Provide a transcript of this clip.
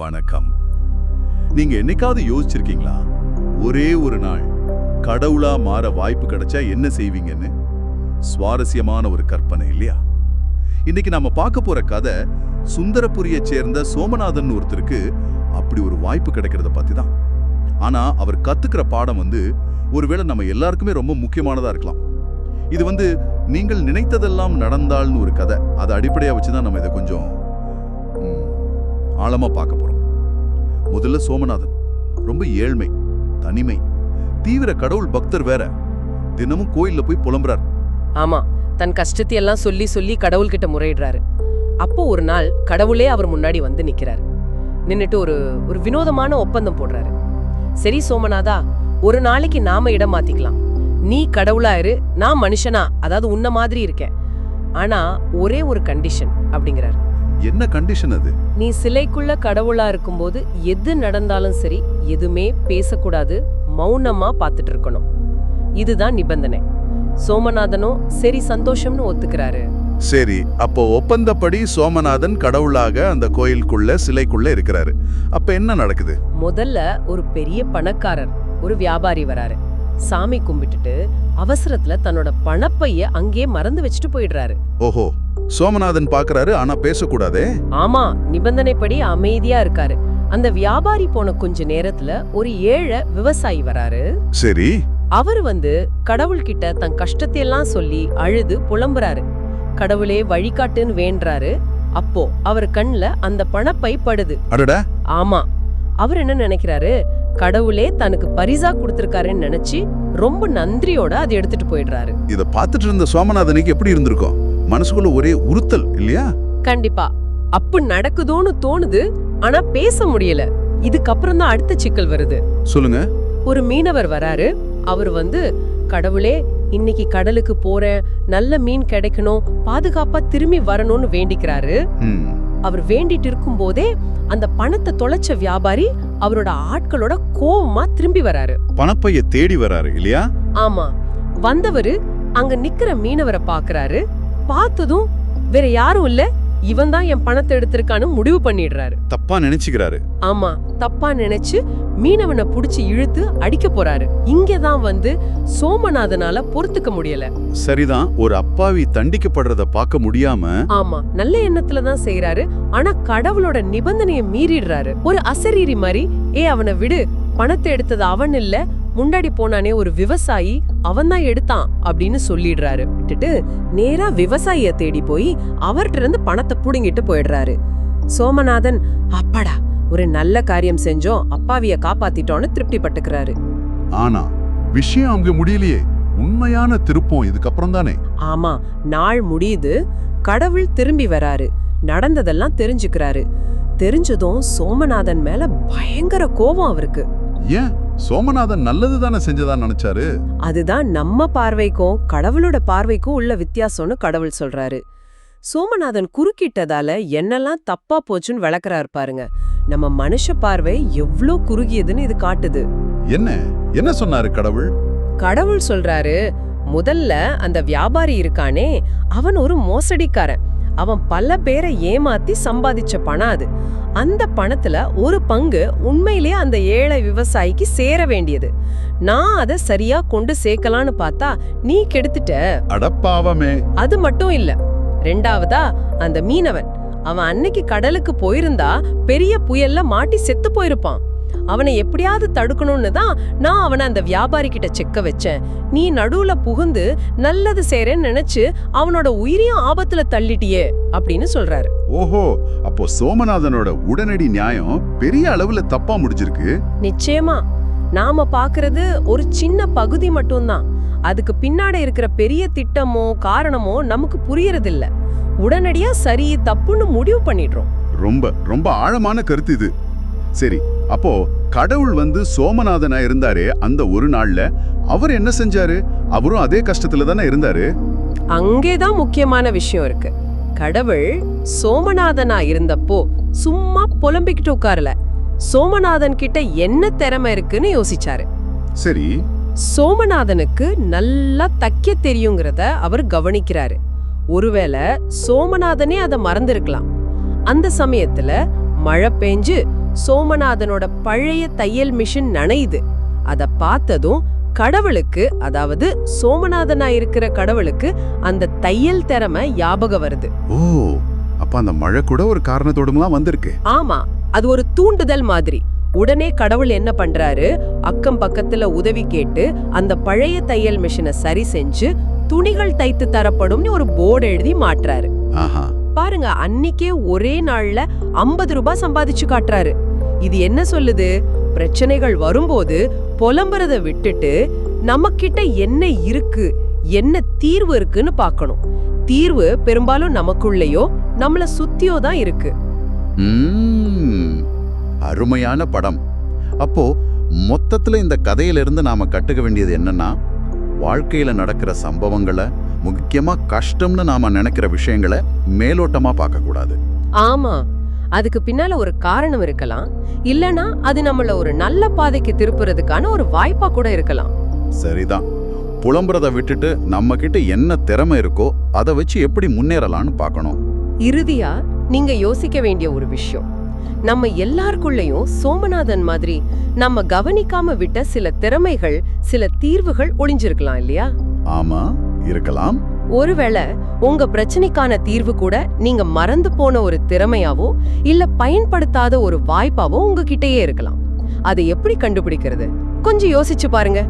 வணக்கம். நீங்க என்னைக்காவது யோசிச்சிருக்கீங்களா? ஒரே ஒரு நாள் கடவுளா மாற வாய்ப்பு கிடைச்சா என்ன செய்வீங்கன்னு? சுவாரஸ்யமான ஒரு கற்பனை இல்லையா? இன்னைக்கு நாம பார்க்க போற கதை சுந்தரபுரியை சேர்ந்த சோமநாதன் ஒருத்தருக்கு அப்படி ஒரு வாய்ப்பு கிடைக்கிறத பத்தி தான் ஆனா அவர் கத்துக்கிற பாடம் வந்து ஒருவேளை நம்ம எல்லாருக்குமே ரொம்ப முக்கியமானதா இருக்கலாம். இது வந்து நீங்கள் நினைத்ததெல்லாம் நடந்தால்னு ஒரு கதை. அதை அடிப்படையா வச்சு தான் நம்ம இதை கொஞ்சம் ஆழமாக ஆழமா பார்க்க முதல்ல சோமநாதன். ரொம்ப ஏழ்மை தனிமை. தீவிர கடவுள் பக்தர் வேற. தினமும் கோயில்ல போய் புலம்புறார். ஆமா தன் கஷ்டத்தை எல்லாம் சொல்லி சொல்லி கடவுள்கிட்ட முறையிடுறாரு. அப்போ ஒரு நாள் கடவுளே அவர் முன்னாடி வந்து நிக்கிறாரு. நின்னுட்டு ஒரு ஒரு வினோதமான ஒப்பந்தம் போடுறாரு. சரி சோமநாதா ஒரு நாளைக்கு நாம இடம் மாத்திக்கலாம். நீ கடவுளாயிரு நான் மனுஷனா அதாவது உன்ன மாதிரி இருக்கேன். ஆனா ஒரே ஒரு கண்டிஷன் அப்படிங்கிறாரு. என்ன கண்டிஷன் அது? நீ சிலைக்குள்ள கடவுளா இருக்கும்போது எது நடந்தாலும் சரி எதுவுமே பேசக்கூடாது மௌனமா பார்த்துட்டு இருக்கணும். இதுதான் நிபந்தனை. சோமநாதனும் சரி சந்தோஷம்னு ஒத்துக்கிறாரு. சரி அப்போ ஒப்பந்தப்படி சோமநாதன் கடவுளாக அந்த கோயிலுக்குள்ள சிலைக்குள்ள இருக்கிறாரு. அப்ப என்ன நடக்குது? முதல்ல ஒரு பெரிய பணக்காரர் ஒரு வியாபாரி வராரு. சாமி கும்பிட்டுட்டு அவசரத்துல தன்னோட பணப்பைய அங்கேயே மறந்து வச்சுட்டு போயிடுறாரு. ஓஹோ சோமநாதன் பாக்குறாரு ஆனா பேசக்கூடாதே? ஆமா நிபந்தனைப்படி அமைதியா இருக்காரு. அந்த வியாபாரி போன கொஞ்ச நேரத்துல ஒரு ஏழை விவசாயி வராரு. சரி. அவர் வந்து கடவுள்கிட்ட தன் கஷ்டத்தையெல்லாம் சொல்லி அழுது புலம்புறாரு. கடவுளே வழிகாட்டுன்னு வேண்டுறாரு அப்போ அவர் கண்ல அந்த பணப்பை படுது. ஆமா. அவர் என்ன நினைக்கிறாரு? கடவுளே தனக்கு பரிசா கொடுத்திருக்காருன்னு நினைச்சு ரொம்ப நன்றியோட அதை எடுத்துட்டு போயிடுறாரு. இத பார்த்துட்டு இருந்த சோமநாதனுக்கு எப்படி இருந்திருக்கும்? மனசுக்குள்ள ஒரே உறுத்தல் இல்லையா? கண்டிப்பா. அப்ப நடக்குதோன்னு தோணுது ஆனா பேச முடியல. இதுக்கப்புறம் தான் அடுத்த சிக்கல் வருது. சொல்லுங்க. ஒரு மீனவர் வராரு. அவர் வந்து கடவுளே இன்னைக்கு கடலுக்கு போறேன். நல்ல மீன் கிடைக்கணும். பாதுகாப்பா திரும்பி வரணும்னு வேண்டிக்கிறாரு. அவர் வேண்டிட்டு இருக்கும் போதே அந்த பணத்தை தொலைச்ச வியாபாரி அவரோட ஆட்களோட கோவமா திரும்பி வராரு. பணப்பைய தேடி வராரு இல்லையா? ஆமா. வந்தவரு அங்க நிக்கிற மீனவரை பாக்குறாரு. பார்த்ததும் வேற யாரும் இல்ல. இவன் தான் என் பணத்தை எடுத்திருக்கான்னு முடிவு பண்ணிடுறாரு. தப்பா நினைச்சுக்கிறாரு. ஆமா தப்பா நினைச்சு மீனவனை புடிச்சு இழுத்து அடிக்க போறாரு. இங்கதான் வந்து சோமநாதனால பொறுத்துக்க முடியல. சரிதான் ஒரு அப்பாவி தண்டிக்கப்படுறத பார்க்க முடியாம ஆமா நல்ல எண்ணத்துல தான் செய்யறாரு ஆனா கடவுளோட நிபந்தனைய மீறிடுறாரு. ஒரு அசரீரி மாதிரி ஏ அவனை விடு. பணத்தை எடுத்தது அவன் இல்ல. முன்னாடி போனானே ஒரு விவசாயி அவன் தான் எடுத்தான் அப்படின்னு சொல்லிடுறாரு. விட்டுட்டு நேரா விவசாயிய தேடி போய் அவர்கிட்ட இருந்து பணத்தை புடுங்கிட்டு போயிடுறாரு. சோமநாதன் அப்பாடா ஒரு நல்ல காரியம் செஞ்சோம். அப்பாவிய காப்பாத்திட்டோன்னு திருப்தி பட்டுக்கிறாரு ஆனா விஷயம் அங்க முடியலையே. உண்மையான திருப்பம் இதுக்கப்புறம் தானே? ஆமா நாள் முடியுது. கடவுள் திரும்பி வராரு. நடந்ததெல்லாம் தெரிஞ்சுக்கிறாரு. தெரிஞ்சதும் சோமநாதன் மேல பயங்கர கோபம் அவருக்கு. ஏன்? சோமநாதன் நல்லது தானே செஞ்சதா நினைச்சாரு? அதுதான் நம்ம பார்வைக்கும் கடவுளோட பார்வைக்கும் உள்ள வித்தியாசம்னு கடவுள் சொல்றாரு. சோமநாதன் குறுக்கிட்டதால என்னெல்லாம் தப்பா போச்சுன்னு விளக்குறாரு பாருங்க. நம்ம மனுஷ பார்வை எவ்ளோ குறுகியதுன்னு இது காட்டுது. என்ன? என்ன சொன்னாரு கடவுள்? கடவுள் சொல்றாரு முதல்ல அந்த வியாபாரி இருக்கானே அவன் ஒரு மோசடிக்காரன். அவன் பல பேரை ஏமாத்தி சம்பாதிச்ச பணம் அது. அந்த பணத்துல ஒரு பங்கு உண்மையிலேயே அந்த ஏழை விவசாயிக்கு சேர வேண்டியது. நான் அதை சரியா கொண்டு சேர்க்கலான்னு பார்த்தா நீ கெடுத்துட்ட. அடப்பாவமே அது மட்டும் இல்ல. ரெண்டாவதா அந்த மீனவன் அவன் அன்னைக்கு கடலுக்கு போயிருந்தா பெரிய புயல்ல மாட்டி செத்து போயிருப்பான். அவனை எப்படியாவது தடுக்கணும்னு தான் நான் அவனை அந்த வியாபாரி கிட்ட செக்க வச்சேன். நீ நடுவுல புகுந்து நல்லது செய்றேன்னு நினைச்சு அவனோட உயிரையும் ஆபத்துல தள்ளிட்டியே அப்படின்னு சொல்றாரு. ஓஹோ அப்போ சோமநாதனோட உடனடி நியாயம் பெரிய அளவுல தப்பா முடிஞ்சிருக்கு? நிச்சயமா. நாம பாக்குறது ஒரு சின்ன பகுதி மட்டும்தான். அதுக்கு பின்னாடி இருக்கிற பெரிய திட்டமோ காரணமோ நமக்கு புரியறதில்ல. உடனடியா சரி தப்புன்னு முடிவு பண்ணிடுறோம். ரொம்ப ரொம்ப ஆழமான கருத்து இது. சரி அப்போ கடவுள் வந்து சோமநாதனா இருந்தாரே அந்த ஒரு நாள்ல. அவர் என்ன செஞ்சாரு? அவரும் அதே கஷ்டத்துல தானே இருந்தாரு? அங்கேதான் முக்கியமான விஷயம் இருக்கு. கடவுள் சோமநாதனா இருந்தப்போ சும்மா புலம்பிக்கிட்டு உட்காரல. சோமநாதன் கிட்ட என்ன திறமை இருக்குன்னு யோசிச்சாரு. சரி. சோமநாதனுக்கு நல்லா தைக்க தெரியுங்கிறத அவர் கவனிக்கிறாரு. ஒருவேளை சோமநாதனே அதை மறந்திருக்கலாம். அந்த சமயத்துல மழை பெஞ்சு சோமநாதனோட பழைய தையல் மிஷின் நனையுது அத பார்த்ததும் கடவுளுக்கு அதாவது சோமநாதனா இருக்கிற கடவுளுக்கு அந்த தையல் திறமை ஞாபகம் வருது. ஓ அப்ப அந்த மழை கூட ஒரு காரணத்தோடும் தான் வந்திருக்கு. ஆமா அது ஒரு தூண்டுதல் மாதிரி. உடனே கடவுள் என்ன பண்றாரு? அக்கம் பக்கத்துல உதவி கேட்டு அந்த பழைய தையல் மிஷினை சரி செஞ்சு துணிகள் தைத்து தரப்படும்னு ஒரு போர்டு எழுதி மாட்டுறாரு ஆஹா. பாருங்க அன்னிக்கே ஒரே நாள்ல 50 ரூபாய் சம்பாதிச்சு காட்டுறாரு இது என்ன சொல்லுது? பிரச்சனைகள் வரும்போது புலம்புறத விட்டுட்டு நம்மக்கிட்ட என்ன இருக்கு என்ன தீர்வு இருக்குன்னு பார்க்கணும். தீர்வு பெரும்பாலும் நமக்குள்ளேயோ நம்மள சுத்தியோ தான் இருக்கு. அருமையான படம். அப்போ மொத்தத்துல இந்த கதையிலிருந்து நாம கட்டுக்க வேண்டியது என்னன்னா வாழ்க்கையில நடக்கிற சம்பவங்களை முக்கியமா கஷ்டம்னு நாம நினைக்கிற விஷயங்களை மேலோட்டமா பார்க்க கூடாது ஆமா. அதுக்கு பின்னால ஒரு காரணம் இருக்கலாம். இல்லனா அது நம்மள ஒரு நல்ல பாதைக்கு திருப்புறதுக்கான ஒரு வாய்ப்பா கூட இருக்கலாம். சரிதான். புலம்புறத விட்டுட்டு நம்ம கிட்ட என்ன திறமை இருக்கோ அதை வச்சு எப்படி முன்னேறலாம்னு பார்க்கணும். இறுதியா நீங்க யோசிக்க வேண்டிய ஒரு விஷயம். நம்ம எல்லாருக்குள்ளயும் சோமநாதன் மாதிரி நம்ம கவனிக்காம விட்ட சில திறமைகள் சில தீர்வுகள் ஒளிஞ்சிருக்கலாம் இல்லையா? ஆமா இருக்கலாம். ஒருவேளை உங்க பிரச்சனைக்கான தீர்வு கூட நீங்க மறந்து போன ஒரு திறமையாவோ இல்ல பயன்படுத்தாத ஒரு வாய்ப்பாவோ உங்ககிட்டயே இருக்கலாம். அதை எப்படி கண்டுபிடிக்கிறது? கொஞ்சம் யோசிச்சு பாருங்க.